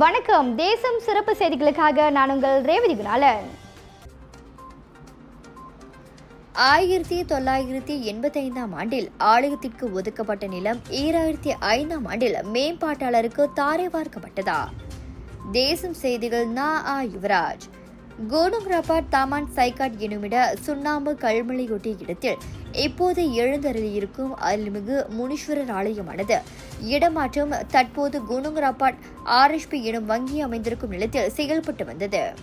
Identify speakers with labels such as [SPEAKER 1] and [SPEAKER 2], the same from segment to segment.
[SPEAKER 1] வணக்கம். தேசம் சிறப்பு செய்திகளுக்காக நான் உங்கள் ரேவதி குணாலன். ஆயிரத்தி தொள்ளாயிரத்தி எண்பத்தைந்தாம் ஆண்டில் ஆலயத்திற்கு ஒதுக்கப்பட்ட நிலம் ஈராயிரத்தி ஐந்தாம் ஆண்டில் மேம்பாட்டாளருக்கு தாரை வார்க்கப்பட்டதா? தேசம் செய்திகள் நா ஆ யுவராஜ். கோனுங்ராபாட் தாமான் சைகாட் எனுமிட சுண்ணாம்பு கல்மலையொட்டிய இடத்தில் இப்போது எழுந்தருளியிருக்கும் அருள்மிகு முனீஸ்வரர் ஆலயமானது. இடமாற்றம் தற்போது கோனுங்ராபாட் ஆர்எஸ்பி எனும் வங்கி அமைந்திருக்கும் நிலத்தில் செயல்பட்டு வந்தது.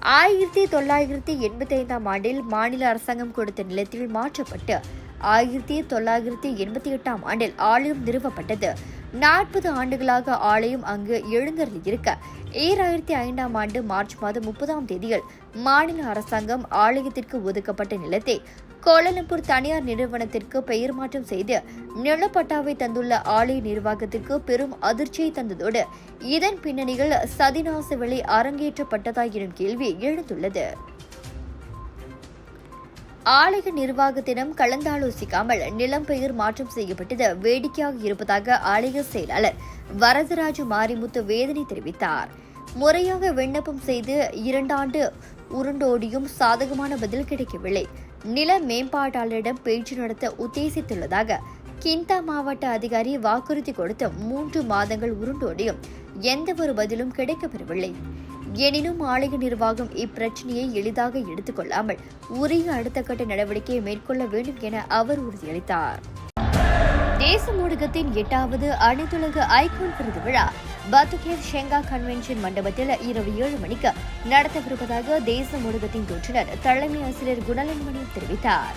[SPEAKER 1] ஆயிரத்தி தொள்ளாயிரத்தி எண்பத்தி ஐந்தாம் ஆண்டில் மாநில அரசாங்கம் கொடுத்த நிலத்தில் மாற்றப்பட்டு ஆயிரத்தி தொள்ளாயிரத்தி எண்பத்தி எட்டாம் ஆண்டில் ஆலயம் நிறுவப்பட்டது. நாற்பது ஆண்டுகளாக ஆலயம் அங்கு எழுந்தருளியிருக்க ஈராயிரத்தி ஐந்தாம் ஆண்டு மார்ச் மாதம் முப்பதாம் தேதியில் மாநில அரசாங்கம் ஆலயத்திற்கு ஒதுக்கப்பட்ட நிலத்தை கோலாலம்பூர் தனியார் நிறுவனத்திற்கு பெயர் மாற்றம் செய்து நிலப்பட்டாவை தந்துள்ள ஆலய நிர்வாகத்திற்கு பெரும் அதிர்ச்சியை தந்ததோடு இதன் பின்னணியில் சதிநாச விலை அரங்கேற்றப்பட்டதா எனும் கேள்வி எழுந்துள்ளது. ஆலய நிர்வாகத்திடம் கலந்தாலோசிக்காமல் நிலம் பெயர் மாற்றம் செய்யப்பட்டது வேடிக்கையாக இருப்பதாக ஆலய செயலாளர் வரதராஜு மாரிமுத்து வேதனை தெரிவித்தார். முறையாக விண்ணப்பம் செய்து இரண்டாண்டு உருண்டோடியும் சாதகமான பதில் கிடைக்கவில்லை. நில மேம்பாட்டாளரிடம் பேச்சு நடத்த உத்தேசித்துள்ளதாக கிந்தா மாவட்ட அதிகாரி வாக்குறுதி கொடுத்து மூன்று மாதங்கள் உருண்டோடியும் எந்தவொரு பதிலும் கிடைக்கப்பெறவில்லை. எனினும் ஆலய நிர்வாகம் இப்பிரச்சனையை எளிதாக எடுத்துக்கொள்ளாமல் உரிய அடுத்த கட்ட நடவடிக்கையை மேற்கொள்ள வேண்டும் என அவர் உறுதியளித்தார். தேச ஊடகத்தின் எட்டாவது அனைத்துலக ஐகான் விருது விழா பத்துகேத் ஷெங்கா கன்வென்ஷன் மண்டபத்தில் இரவு ஏழு மணிக்கு நடத்தவிருப்பதாக தேச ஊடகத்தின் தோற்றுநர் தலைமை ஆசிரியர் குணலன்மணி தெரிவித்தார்.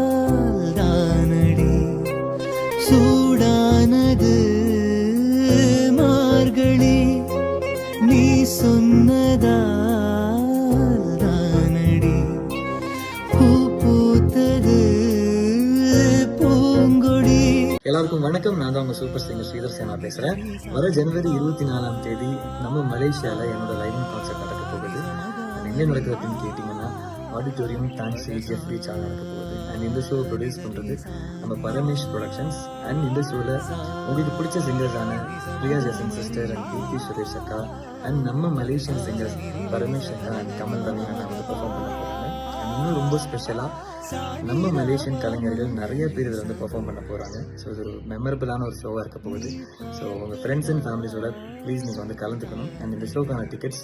[SPEAKER 2] சொன்னதால் தானடி பூ பூத்தது பூங்கொடி.
[SPEAKER 3] எல்லாருக்கும் வணக்கம். நான் தான் உங்க சூப்பர் சிங்கர் ஸ்ரீதர் சேனா பேசுறேன். வர ஜனவரி இருபத்தி நாலாம் தேதி நம்ம மலேசியால என்னோட லைவ் கான்சர்ட் நடக்க போகுது. என்ன எங்க நடக்கிறதுன்னு கேட்டீங்கன்னா ஆடிட்டோரியம் தேங்க்ஸ் ஜெஃப்ரி சால் நடக்க போகுது. அண்ட் இந்த ஷோவை ப்ரொடியூஸ் பண்ணுறது நம்ம பரமேஷ் ப்ரொடக்ஷன்ஸ் அண்ட் இந்த ஷோவில் உங்களுக்கு பிடிச்ச சிங்கர்ஸான பிரியா ஜெசன் சிஸ்டர் அண்ட் கீர்த்தி சுரேஷ் அக்கா அண்ட் நம்ம மலேசியன் சிங்கர்ஸ் பரமேஷ் அக்கா அண்ட் கமல் ரவி அண்ணா வந்து பர்ஃபார்ம் பண்ண போகிறாங்க இன்னும் ரொம்ப ஸ்பெஷலாக நம்ம மலேசியன் கலைஞர்கள் நிறைய பேர் இதில் வந்து பெர்ஃபார்ம் பண்ண போகிறாங்க ஸோ இது ஒரு மெமரபிளான ஒரு ஷோவாக இருக்க போகுது. ஸோ உங்கள் ஃப்ரெண்ட்ஸ் அண்ட் ஃபேமிலிஸோட ப்ளீஸ் நீங்கள் வந்து கலந்துக்கணும். அண்ட் இந்த ஷோக்கான டிக்கெட்ஸ்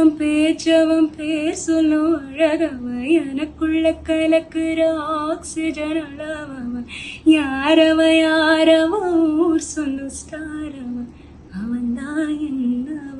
[SPEAKER 4] அவன் பேச்சவன் பேசணும் அழகவ. எனக்குள்ள கலக்குற ஆக்சிஜன் அளவவன் யாரவ யாரவ? ஊர் சொன்ன ஸ்டாரவன் அவன் தான் என்னவனா